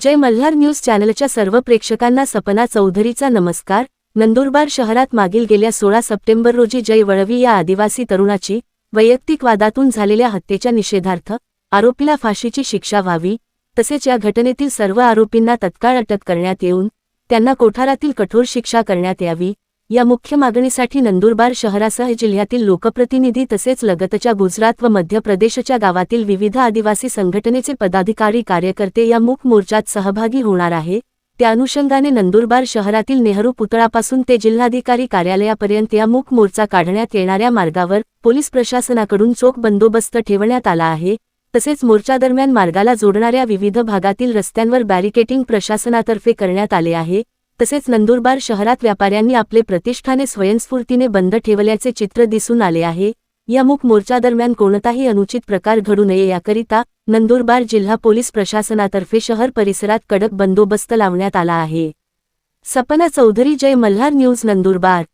जय Malhar news चॅनलच्या सर्व प्रेक्षकांना सपना चौधरीचा नमस्कार. नंदुरबार शहरात मागील गेल्या सोळा सप्टेंबर रोजी जय वळवी या आदिवासी तरुणाची वैयक्तिक वादातून झालेल्या हत्येच्या निषेधार्थ आरोपीला फाशीची शिक्षा व्हावी तसेच या घटनेतील सर्व आरोपींना तत्काळ अटक करण्यात येऊन त्यांना कोठारातील कठोर शिक्षा करण्यात यावी या मुख्य मागणीसाठी नंदुरबार शहरासह जिल्ह्यातील लोकप्रतिनिधी तसेच लगतच्या गुजरात व मध्य प्रदेशच्या गावातील विविध आदिवासी संघटनेचे पदाधिकारी कार्यकर्ते या मूक मोर्चात सहभागी होणार आहे. त्या अनुषंगाने नंदुरबार शहरातील नेहरू पुतळापासून ते जिल्हाधिकारी कार्यालयापर्यंत या मूक मोर्चा काढण्यात येणाऱ्या मार्गावर पोलीस प्रशासनाकडून चोख बंदोबस्त ठेवण्यात आला आहे. तसेच मोर्चादरम्यान मार्गाला जोडणाऱ्या विविध भागातील रस्त्यांवर बॅरिकेटिंग प्रशासनातर्फे करण्यात आले आहे. तसेच नंदुरबार शहरात व्यापाऱ्यांनी आपले प्रतिष्ठाने स्वयंस्फूर्तीने बंद ठेवल्याचे चित्र दिसून आले आहे. या मूक मोर्चादरम्यान कोणताही अनुचित प्रकार घडू नये याकरिता नंदुरबार जिल्हा पोलीस प्रशासनातर्फे शहर परिसरात कडक बंदोबस्त लावण्यात आला आहे. सपना चौधरी जय मल्हार न्यूज नंदुरबार.